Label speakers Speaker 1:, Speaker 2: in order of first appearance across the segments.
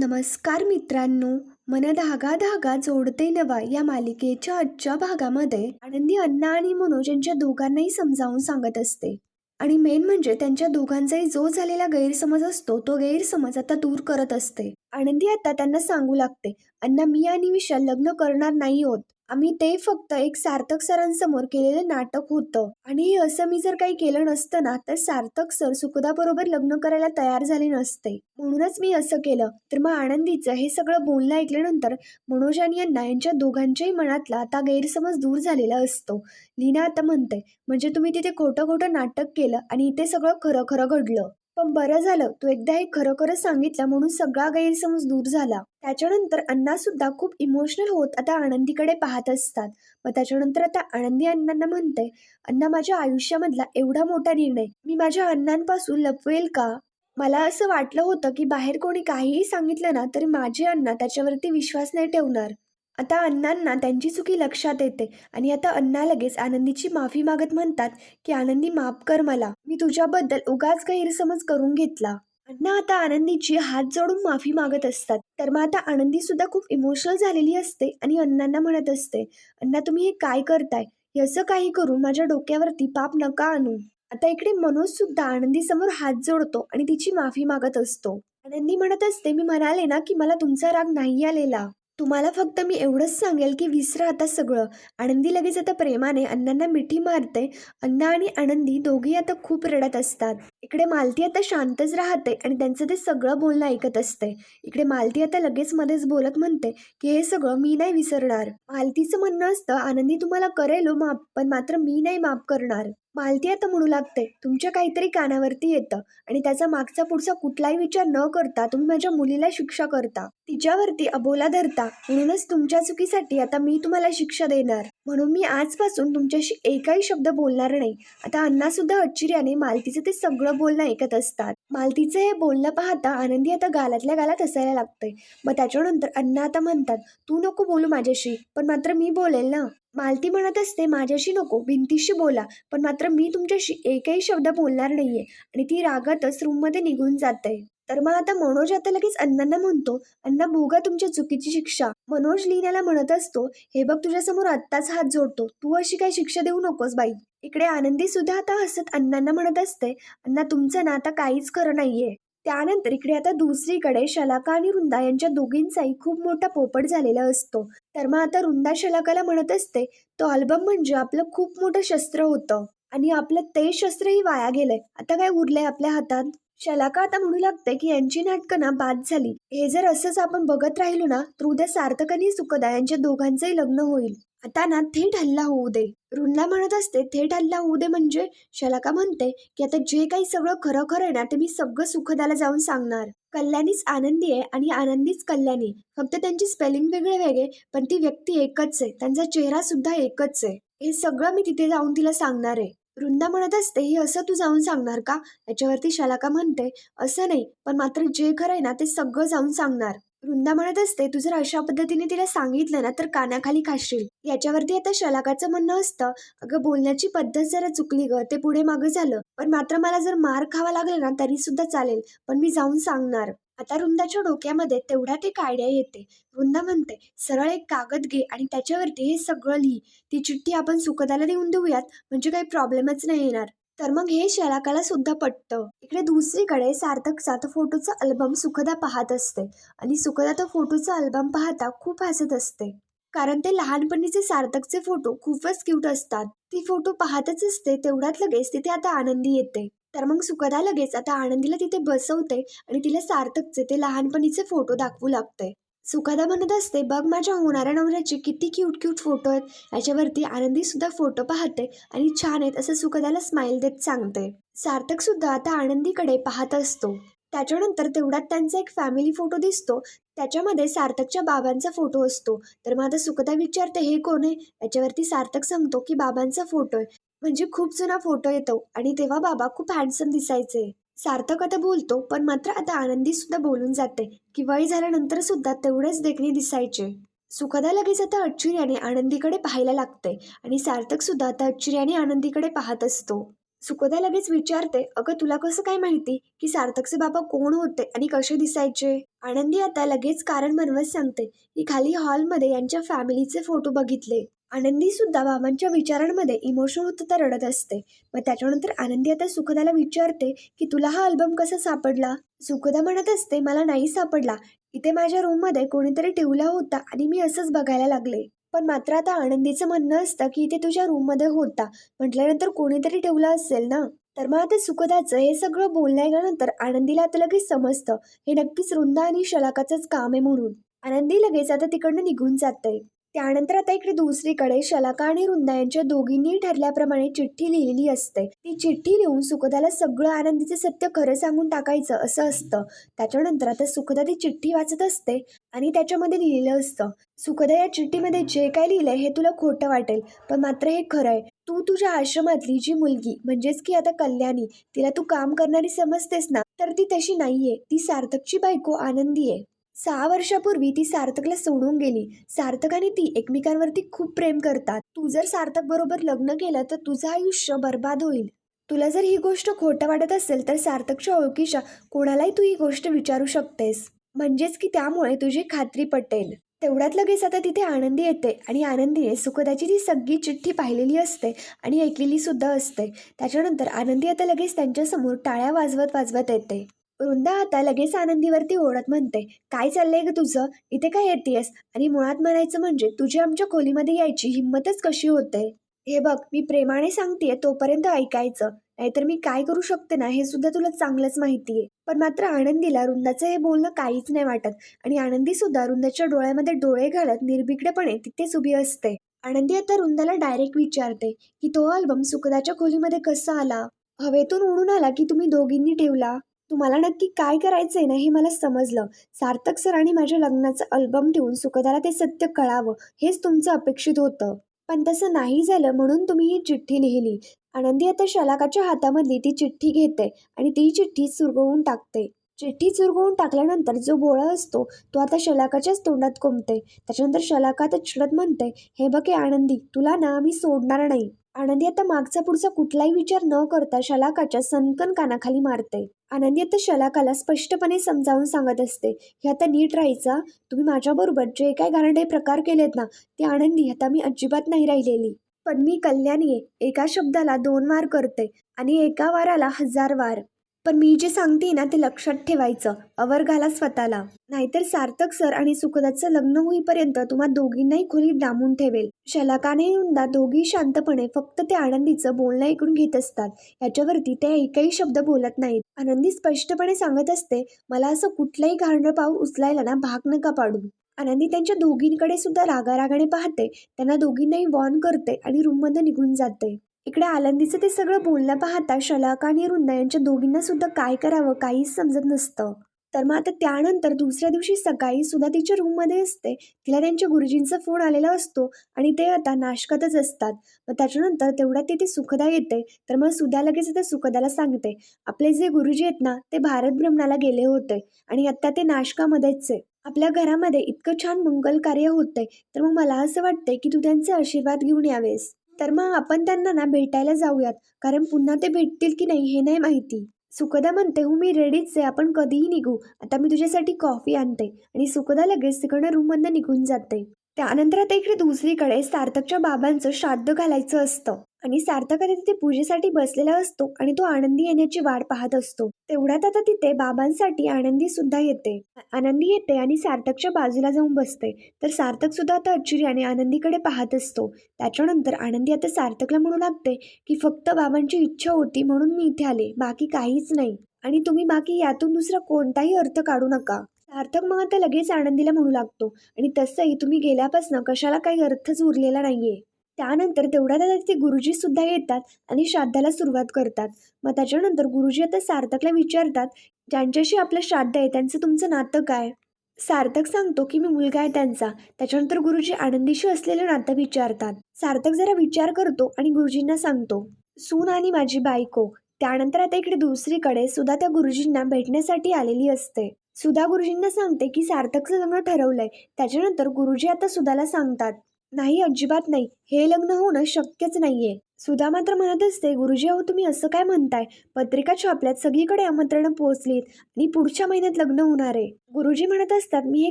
Speaker 1: नमस्कार मित्रांनो मन धागा धागा जोडते नवा या मालिकेच्या आजच्या भागामध्ये. आनंदी अण्णा आणि मनोज यांच्या दोघांनाही समजावून सांगत असते. आणि मेन म्हणजे त्यांच्या दोघांचाही जो झालेला गैरसमज असतो तो गैरसमज आता दूर करत असते. आनंदी आता त्यांना सांगू लागते अण्णा मी आणि विशाल लग्न करणार नाही होत आम्ही ते फक्त एक सार्थक सरांसमोर केलेलं नाटक होतं. आणि हे असं मी जर काही केलं नसतं ना तर सार्थक सर सुखदाबरोबर लग्न करायला तयार झाले नसते. म्हणूनच मी असं केलं. तर मग आनंदीचं हे सगळं बोलणं ऐकल्यानंतर मनोज आणि यांना यांच्या दोघांच्याही मनातला आता गैरसमज दूर झालेला असतो. लीना आता म्हणते म्हणजे तुम्ही तिथे खोटं खोटं नाटक केलं आणि इथे सगळं खरं खरं घडलं. पण बरं झालं. तू एकदा हे खरोखरच सांगितलं म्हणून सगळा गैरसमज दूर झाला. त्याच्यानंतर अण्णा सुद्धा खूप इमोशनल होत आता आनंदीकडे पाहत असतात. मग त्याच्यानंतर आता आनंदी अण्णांना म्हणते अण्णा माझ्या आयुष्यामधला एवढा मोठा निर्णय मी माझ्या अण्णांपासून लपवेल का? मला असं वाटलं होतं की बाहेर कोणी काहीही सांगितलं ना तरी माझे अण्णा त्याच्यावरती विश्वास नाही ठेवणार. आता अण्णांना त्यांची चुकी लक्षात येते. आणि आता अण्णा लगेच आनंदीची माफी मागत म्हणतात की आनंदी माफ कर मला. मी तुझ्याबद्दल उगाच गैरसमज करून घेतला. अण्णा आता आनंदीची हात जोडून माफी मागत असतात. तर मग आता आनंदी सुद्धा खूप इमोशनल झालेली असते आणि अण्णांना म्हणत असते अण्णा तुम्ही हे काय करताय? याचं काही करून माझ्या डोक्यावरती पाप नका आणू. आता इकडे मनोज सुद्धा आनंदी समोर हात जोडतो आणि तिची माफी मागत असतो. आनंदी म्हणत असते मी म्हणाले ना की मला तुमचा राग नाही आलेला. तुम्हाला फक्त मी एवढंच सांगेल की विसरा आता सगळं. आनंदी लगेच आता प्रेमाने अण्णांना मिठी मारते. अण्णा आणि आनंदी दोघी आता खूप रडत असतात. इकडे मालती आता शांतच राहते आणि त्यांचं ते सगळं बोलणं ऐकत असते. इकडे मालती आता लगेच मध्येच बोलत म्हणते की हे सगळं मी नाही विसरणार. मालतीचं म्हणणं असतं आनंदी तुम्हाला करेल हो माफ पण मात्र मी नाही माफ करणार. मालती आता म्हणू लागते तुमच्या काहीतरी कानावरती येतं आणि त्याचा मागचा पुढचा कुठलाही विचार न करता तुम्ही माझ्या मुलीला शिक्षा करता. तिच्यावरती अबोला धरता म्हणूनच तुमच्या चुकीसाठी आता मी तुम्हाला शिक्षा देणार. म्हणून मी आजपासून तुमच्याशी एकही शब्द बोलणार नाही. आता अण्णा सुद्धा आश्चर्याने मालतीचं ते सगळं बोलणं ऐकत असतात. मालतीचं हे बोलणं पाहता आनंदी आता गालातल्या गालात असायला लागते मग त्याच्यानंतर अण्णा आता म्हणतात तू नको बोलू माझ्याशी पण मात्र मी बोलेल ना? मालती म्हणत असते माझ्याशी नको भिंतीशी बोला पण मात्र मी तुमच्याशी एकही शब्द बोलणार नाहीये. आणि ती रागातच रूममध्ये निघून जाते. तर मग आता मनोज आता लगेच अण्णांना म्हणतो अण्णा भोगा तुमच्या चुकीची शिक्षा. मनोज लिहिण्याला म्हणत असतो हे बघ तुझ्यासमोर आत्ताच हात जोडतो. तू अशी काही शिक्षा देऊ नकोस बाई. इकडे आनंदी सुद्धा आता हसत अण्णांना म्हणत असते अण्णा तुमचं ना आता काहीच खरं नाहीये. त्यानंतर इकडे आता दुसरीकडे शलाका आणि रुंदा यांच्या दोघींचाही खूप मोठा पोपट झालेला असतो. तर मग आता रुंदा शलाकाला म्हणत असते तो अल्बम म्हणजे आपलं खूप मोठं शस्त्र होतं आणि आपलं ते शस्त्रही वाया गेलंय. आता काय उरलंय आपल्या हातात? शलाका आता म्हणू लागते की यांची नाटकं ना बाद झाली. हे जर असंच आपण बघत राहिलो ना तर उद्या सार्थक आणि सुखदा यांच्या दोघांचंही लग्न होईल. आता ना थेट हल्ला होऊ दे. रुंदा म्हणत असते थेट हल्ला होऊ दे म्हणजे? शलाका म्हणते की आता जे काही सगळं खरं खरं आहे ना ते मी सगळं सुखदाला जाऊन सांगणार. कल्याणीच आनंदी आहे आणि आनंदीच कल्याणी. फक्त त्यांची स्पेलिंग वेगळे वेगळे पण ती व्यक्ती एकच आहे. त्यांचा चेहरा सुद्धा एकच आहे. हे सगळं मी तिथे जाऊन तिला सांगणार आहे. वृंदा म्हणत असते हे असं तू जाऊन सांगणार का? याच्यावरती शलाका म्हणते असं नाही पण मात्र जे खरं आहे ना ते सगळं जाऊन सांगणार. वृंदा म्हणत असते तू जर अशा पद्धतीने तिला सांगितलं ना तर कानाखाली खाशील. याच्यावरती आता शलाकाचं म्हणणं असतं अगं बोलण्याची पद्धत जरा चुकली ग ते पुढे मागं झालं. पण मात्र मला जर मार खावा लागला ना तरी सुद्धा चालेल पण मी जाऊन सांगणार. आता वृंदाच्या डोक्यामध्ये तेवढ्यात एक आयडिया येते. वृंदा म्हणते सरळ एक कागद घे आणि त्याच्यावरती हे सगळं लिही. ती चिठ्ठी आपण सुखदाला देऊन देऊयात म्हणजे काही प्रॉब्लेमच नाही येणार. तर मग हे शलाकाला सुद्धा पटतं. इकडे दुसरीकडे सार्थकचा तो फोटोचा अल्बम सुखदा पाहत असते. आणि सुखदा तो फोटोचा अल्बम पाहता खूप हसत असते. कारण ते लहानपणीचे सार्थकचे फोटो खूपच क्यूट असतात. ती फोटो पाहतच असते तेवढ्यात लगेच तिथे आता आनंदी येते. तर मग सुखदा लगेच आता आनंदीला तिथे बसवते आणि तिला सार्थकचे ते लहानपणीचे फोटो दाखवू लागते. सुखदा म्हणत असते बघ माझ्या होणाऱ्या नवऱ्याचे किती क्यूट क्यूट फोटो आहेत. याच्यावरती आनंदी सुद्धा फोटो पाहते आणि छान आहेत असं सुखदाला स्माइल देत सांगते. सार्थक सुद्धा आता आनंदीकडे पाहत असतो. त्याच्यानंतर तेवढ्यात त्यांचा एक फॅमिली फोटो दिसतो. त्याच्यामध्ये सार्थकच्या बाबांचा फोटो असतो. तर मग आता सुखदा विचारते हे कोण आहे? याच्यावरती सार्थक सांगतो की बाबांचा फोटो आहे. म्हणजे खूप जुना फोटो येतो आणि तेव्हा बाबा खूप हँडसम दिसायचे. सार्थक आता बोलतो पण मात्र आता आनंदी सुद्धा बोलून जाते. की वय झाल्यानंतर सुद्धा तेवढेच देखणे दिसायचे. सुखदा लगेच आता आश्चर्याने आनंदीकडे पाहायला लागते आणि सार्थक सुद्धा आता आश्चर्याने आनंदीकडे पाहत असतो. सुखदा लगेच विचारते अगं तुला कसं काय माहिती की सार्थकचे बाबा कोण होते आणि कसे दिसायचे? आनंदी आता लगेच कारण बनवत सांगते की खाली हॉलमध्ये यांच्या फॅमिलीचे फोटो बघितले. आनंदी सुद्धा बाबांच्या विचारांमध्ये इमोशन होत तर रडत असते. मग त्याच्यानंतर आनंदी आता सुखदाला विचारते की तुला हा अल्बम कसा सापडला? सुखदा म्हणत असते मला नाही सापडला. इथे माझ्या रूममध्ये कोणीतरी ठेवला होता आणि मी असंच बघायला लागले. पण मात्र आता आनंदीचं म्हणणं असतं की इथे तुझ्या रूममध्ये होता. म्हटल्यानंतर कोणीतरी ठेवला असेल ना? तर मग आता सुखदाचं हे सगळं बोलण्यानंतर आनंदीला आता लगेच समजतं. हे नक्कीच रुंदा आणि शलाकाचंच काम आहे म्हणून. आनंदी लगेच आता तिकडनं निघून जाते त्यानंतर आता इकडे दुसरीकडे शलाका आणि रुंदा यांच्या दोघींनी ठरल्याप्रमाणे चिठ्ठी लिहिलेली असते. ती चिठ्ठी लिहून सुखदाला सगळं आनंदीचे सत्य खरं सांगून टाकायचं असं असतं. त्याच्यानंतर आता सुखदा ती चिठ्ठी वाचत असते आणि त्याच्यामध्ये लिहिलेलं असतं सुखदा या चिठ्ठीमध्ये जे काय लिहिलंय हे तुला खोटं वाटेल पण मात्र हे खरं आहे. तू तुझ्या आश्रमातली जी मुलगी म्हणजेच की आता कल्याणी तिला तू काम करणारी समजतेस ना तर ती तशी नाहीये. ती सार्थकची बायको आनंदी आहे. सहा वर्षापूर्वी ती सार्थकला सोडून गेली. सार्थक आणि ती एकमेकांवरती खूप प्रेम करतात. तू जर सार्थक बरोबर लग्न केलं तर तुझं आयुष्य बर्बाद होईल. तुला जर ही गोष्ट खोटं वाटत असेल तर सार्थकच्या ओळखीच्या कोणालाही तू ही गोष्ट विचारू शकतेस. म्हणजेच की त्यामुळे तुझी खात्री पटेल. तेवढ्यात लगेच आता तिथे आनंदी येते आणि आनंदीने सुखदाची ती सगळी चिठ्ठी पाहिलेली असते आणि ऐकलेली सुद्धा असते. त्याच्यानंतर आनंदी आता लगेच त्यांच्यासमोर टाळ्या वाजवत वाजवत येते. वृंदा आता लगेच आनंदीवरती ओढत म्हणते काय चाललंय ग तुझं? इथे काय येतेस? आणि मुळात म्हणायचं म्हणजे तुझी आमच्या खोलीमध्ये यायची हिंमतच कशी होते? हे बघ मी प्रेमाने सांगतेय तोपर्यंत ऐकायचं नाहीतर मी काय करू शकते ना हे सुद्धा तुला चांगलंच माहितीये. पण मात्र आनंदीला रुंदाचं हे बोलणं काहीच नाही वाटत आणि आनंदी सुद्धा रुंदाच्या डोळ्यामध्ये डोळे घालत निर्भीकडेपणे तिथेच उभी असते. आनंदी आता रुंदाला डायरेक्ट विचारते की तो अल्बम सुखदाच्या खोलीमध्ये कसा आला? हवेतून उडून आला की तुम्ही दोघींनी ठेवला? तुम्हाला नक्की काय करायचं आहे ना हे मला समजलं. सार्थक सर आणि माझ्या लग्नाचं अल्बम ठेवून सुखदाला ते सत्य कळावं हेच तुमचं अपेक्षित होतं. पण तसं नाही झालं म्हणून तुम्ही ही चिठ्ठी लिहिली. आनंदी आता शलाकाच्या हातामधली ती चिठ्ठी घेते आणि ती चिठ्ठी चुरगवून टाकते. चिठ्ठी चुरगवून टाकल्यानंतर जो बोळा असतो तो आता शलाकाच्याच तोंडात कोंबते. त्याच्यानंतर शलाका आता चिडत म्हणते हे बघे आनंदी तुला ना आम्ही सोडणार नाही. आनंदी आता मागचा पुढचा कुठलाही विचार न करता शलाकाच्या सनकन कानाखाली मारते. आनंदी तर शलाकाला स्पष्टपणे समजावून सांगत असते हे आता नीट राहायचा? तुम्ही माझ्याबरोबर जे काय गारंडे प्रकार केलेत ना ते आनंदी आता मी अजिबात नाही राहिलेली. पण मी कल्याणी आहे एका शब्दाला दोन वार करते आणि एका वाराला हजार वार. पण मी जे सांगते ना ते लक्षात ठेवायचं. अवर घाला स्वतःला. नाहीतर सार्थक सर आणि सुखदाचं लग्न होईपर्यंत तुम्हा दोघींनाही खोलीत डांबून ठेवेल. शलाकाने वृंदा दोघी शांतपणे फक्त ते आनंदीचं बोलणं ऐकून घेत असतात. याच्यावरती ते एकही शब्द बोलत नाहीत. आनंदी स्पष्टपणे सांगत असते मला असं कुठलंही घाणं पाऊल उचलायला ना भाग नका पाडू. आनंदी त्यांच्या दोघींकडे सुद्धा रागारागाने पाहते त्यांना दोघींनाही वॉर्न करते आणि रूममध्ये निघून जाते. इकडे आनंदीचं ते सगळं बोलणं पाहता शलाका आणि रुंदा यांच्या दोघींना सुद्धा काय करावं काहीच समजत नसतं. तर मग आता त्यानंतर दुसऱ्या दिवशी सकाळी सुद्धा तिच्या रूममध्ये असते. तिला त्यांच्या गुरुजींचा फोन आलेला असतो आणि ते आता नाशकातच असतात. मग त्याच्यानंतर तेवढ्यात तिथे सुखदा येते. तर मग सुधा लगेच आता सुखदाला सांगते. आपले जे गुरुजी आहेत ना ते भारत भ्रमणाला गेले होते आणि आता ते नाशकामध्येच आहे. आपल्या घरामध्ये इतकं छान मंगल कार्य होतंय. तर मग मला असं वाटतंय की तू त्यांचे आशीर्वाद घेऊन यावेस. तर मग आपण त्यांना ना भेटायला जाऊयात. कारण पुन्हा ते भेटतील की नाही हे नाही माहिती. सुखदा म्हणते हो मी रेडीच आहे. आपण कधीही निघू. आता मी तुझ्यासाठी कॉफी आणते. आणि सुखदा लगेच तिकडनं रूममधनं निघून जाते. त्यानंतर आता इकडे दुसरीकडे सार्थकच्या बाबांचं श्राद्ध घालायचं असतं. आणि सार्थक तिथे पूजेसाठी बसलेला असतो आणि तो आनंदी येण्याची वाट पाहत असतो. तेवढ्यात आता तिथे बाबांसाठी आनंदी सुद्धा येते. आनंदी येते आणि सार्थकच्या बाजूला जाऊन बसते. तर सार्थक सुद्धा आता आणि आनंदीकडे पाहत असतो. त्याच्यानंतर आनंदी आता सार्थकला म्हणू लागते की फक्त बाबांची इच्छा होती म्हणून मी इथे आले. बाकी काहीच नाही. आणि तुम्ही बाकी यातून दुसरा कोणताही अर्थ काढू नका. सार्थक मग आता लगेच आनंदीला म्हणू लागतो. आणि तसंही तुम्ही गेल्यापासून कशाला काही अर्थच उरलेला नाहीये. त्यानंतर तेवढ्यात आता तिथे गुरुजी सुद्धा येतात आणि श्राद्धाला सुरुवात करतात. मग त्याच्यानंतर गुरुजी आता सार्थकला विचारतात ज्यांच्याशी आपलं श्राद्ध आहे त्यांचं तुमचं नातं काय? सार्थक सांगतो की मी मुलगा आहे त्यांचा. त्याच्यानंतर गुरुजी आनंदीशी असलेलं नातं विचारतात. सार्थक जरा विचार करतो आणि गुरुजींना सांगतो सून आणि माझी बायको त्यानंतर आता इकडे दुसरीकडे सुद्धा त्या गुरुजींना भेटण्यासाठी आलेली असते. सुधा गुरुजींना सांगते की सार्थकचं लग्न ठरवलंय. त्याच्यानंतर गुरुजी आता सुधाला सांगतात नाही अजिबात नाही. हे लग्न होणं शक्यच नाहीये. सुधा मात्र म्हणत असते गुरुजी अहो तुम्ही असं काय म्हणताय? पत्रिका छापल्यात सगळीकडे आमंत्रण पोहोचलीत. आणि पुढच्या महिन्यात लग्न होणार आहे. गुरुजी म्हणत असतात मी हे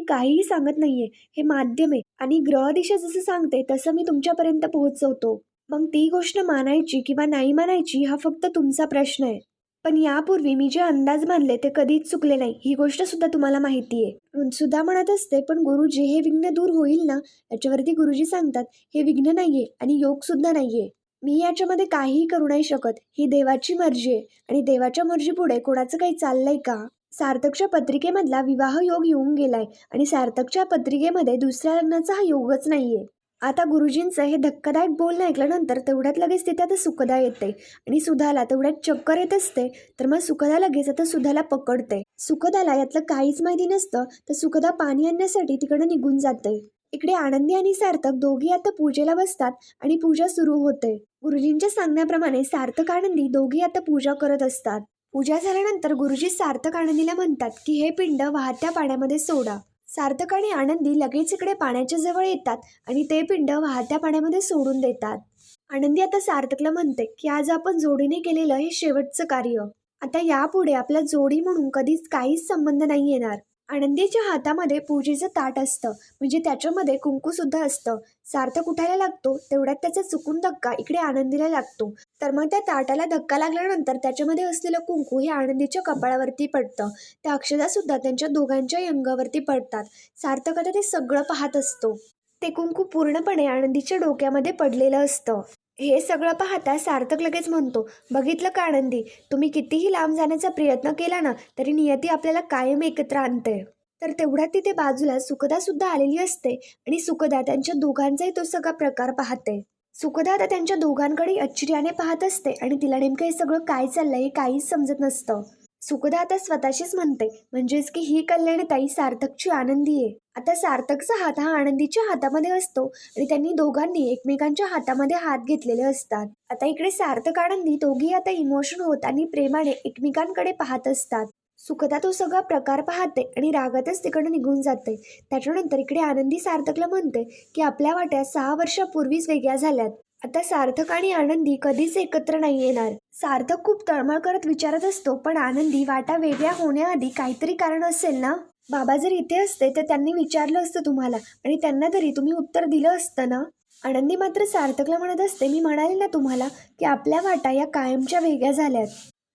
Speaker 1: काहीही सांगत नाहीये. हे माध्यम आहे. आणि ग्रह दिशा जसं सांगते तसं मी तुमच्यापर्यंत पोहोचवतो. मग ती गोष्ट मानायची किंवा नाही मानायची हा फक्त तुमचा प्रश्न आहे. पण यापूर्वी मी जे अंदाज मानले ते कधीच चुकले नाही. ही गोष्ट सुद्धा तुम्हाला माहिती आहे. सुद्धा म्हणत असते पण गुरुजी हे विघ्न दूर होईल ना? याच्यावरती गुरुजी सांगतात हे विघ्न नाहीये आणि योग सुद्धा नाहीये. मी याच्यामध्ये काहीही करू नाही शकत. ही देवाची मर्जी आहे. आणि देवाच्या मर्जी पुढे कोणाचं काही चाललंय का? सार्थकच्या पत्रिकेमधला विवाह योग येऊन गेलाय आणि सार्थकच्या पत्रिकेमध्ये दुसऱ्या लग्नाचा हा योगच नाहीये. आता गुरुजींचं हे धक्कादायक बोलणं ऐकल्यानंतर तेवढ्यात लगेच तिथे आता सुखदा येते. आणि सुधाला तेवढ्यात चक्कर येत असते तर मग सुखदा लगेच आता सुधाला पकडते. सुखदाला यातलं काहीच माहिती नसतं तर सुखदा पाणी आणण्यासाठी तिकडे निघून जाते. इकडे आनंदी आणि सार्थक दोघी आता पूजेला बसतात आणि पूजा सुरू होते. गुरुजींच्या सांगण्याप्रमाणे सार्थक आनंदी दोघी आता पूजा करत असतात. पूजा झाल्यानंतर गुरुजी सार्थक आनंदीला म्हणतात की हे पिंड वाहत्या पाण्यामध्ये सोडा. सार्थक आणि आनंदी लगेच इकडे पाण्याच्या जवळ येतात आणि ते पिंड वाहत्या पाण्यामध्ये सोडून देतात. आनंदी आता सार्थकला म्हणते की आज आपण जोडीने केलेलं हे शेवटचं कार्य. आता यापुढे आपल्या जोडी म्हणून कधीच काहीच संबंध नाही येणार. आनंदीच्या हातामध्ये पूजेचं ताट असतं. म्हणजे त्याच्यामध्ये कुंकूसुद्धा असतं. सार्थक उठायला लागतो तेवढ्यात त्याचा चुकून धक्का इकडे आनंदीला लागतो. तर मग त्या ताटाला धक्का लागल्यानंतर त्याच्यामध्ये असलेलं कुंकू हे आनंदीच्या कपाळावरती पडतं. त्या अक्षदा सुद्धा त्यांच्या दोघांच्या अंगावरती पडतात. सार्थक आता ते सगळं पाहत असतो. ते कुंकू पूर्णपणे आनंदीच्या डोक्यामध्ये पडलेलं असतं. हे सगळं पाहता सार्थक लगेच म्हणतो बघितलं का आनंदी तुम्ही कितीही लांब जाण्याचा प्रयत्न केला ना तरी नियती आपल्याला कायम एकत्र आणते. तर तेवढ्यात तिथे बाजूला सुखदा सुद्धा आलेली असते आणि सुखदा त्यांच्या दोघांचाही तो सगळा प्रकार पाहते. सुखदा आता त्यांच्या दोघांकडे आश्चर्याने पाहत असते आणि तिला नेमकं हे सगळं काय चाललंय हे काहीच समजत नसतं. सुखदा आता स्वतःशीच म्हणते. म्हणजेच की ही कल्याणताई सार्थकची आनंदी आहे. आता सार्थकचा हात हा आनंदीच्या हातामध्ये असतो आणि त्यांनी दोघांनी एकमेकांच्या हातामध्ये हात घेतलेले असतात. आता इकडे सार्थक आनंदी दोघी आता इमोशन होत आणि प्रेमाने एकमेकांकडे पाहत असतात. सुखदा तो सगळा प्रकार पाहते आणि रागातच तिकडे निघून जाते. त्याच्यानंतर इकडे आनंदी सार्थकला म्हणते की आपल्या वाट्या सहा वर्षापूर्वीच वेगळ्या झाल्यात. आता सार्थक आणि आनंदी कधीच एकत्र नाही येणार. सार्थक खूप तळमळ करत विचारत असतो पण आनंदी वाटा वेगळ्या होण्याआधी काहीतरी कारण असेल ना? बाबा जर इथे असते तर त्यांनी विचारलं असतं तुम्हाला आणि त्यांना तरी तुम्ही उत्तर दिलं असतं ना? आनंदी मात्र सार्थकला म्हणत असते मी म्हणाले ना तुम्हाला की आपल्या वाटा या कायमच्या वेगळ्या झाल्यात.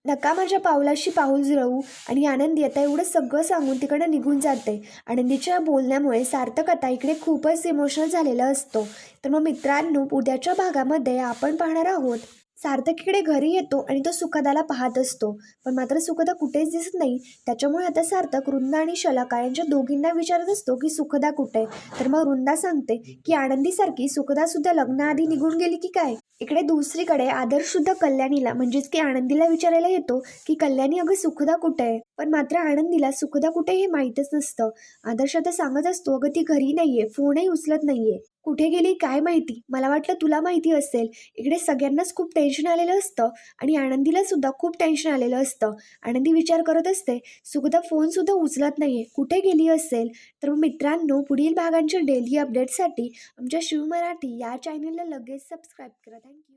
Speaker 1: नका माझ्या पावलाशी पाऊल जुळवू आणि आनंदी आता एवढं सगळं सांगून तिकडे निघून जाते. आनंदीच्या बोलण्यामुळे सार्थक आता इकडे खूपच इमोशनल झालेला असतो. तर मग मित्रांनो उद्याच्या भागामध्ये आपण पाहणार आहोत. सार्थक इकडे घरी येतो आणि तो सुखदाला पाहत असतो. पण मात्र सुखदा कुठेच दिसत नाही. त्याच्यामुळे आता सार्थक वृंदा आणि शलाका यांच्या दोघींना विचारत असतो की सुखदा कुठे? आहे तर मग वृंदा सांगते की आनंदीसारखी सुखदा सुद्धा लग्नाआधी निघून गेली की काय? इकडे दुसरीकडे आदर्श सुद्धा कल्याणीला म्हणजेच की आनंदीला विचारायला येतो की कल्याणी अगं सुखदा कुठे? आहे पण मात्र आनंदीला सुखदा कुठे हे माहीतच नसतं. आदर्श आता सांगत असतो अगं ती घरी नाहीये फोनही उचलत नाहीये. कुठे गेली? काय माहिती? मला वाटलं तुला माहिती असेल. इकडे सगळ्यांनाच खूप टेन्शन आलेलं असतं आणि आनंदीला सुद्धा खूप टेन्शन आलेलं असतं. आनंदी विचार करत असते सुखदा फोन सुद्धा उचलत नाहीये कुठे गेली असेल? तर मित्रांनो पुढील भागांच्या डेली अपडेटसाठी आमच्या शिव मराठी या चॅनलला लगेच सबस्क्राईब करा. थँक्यू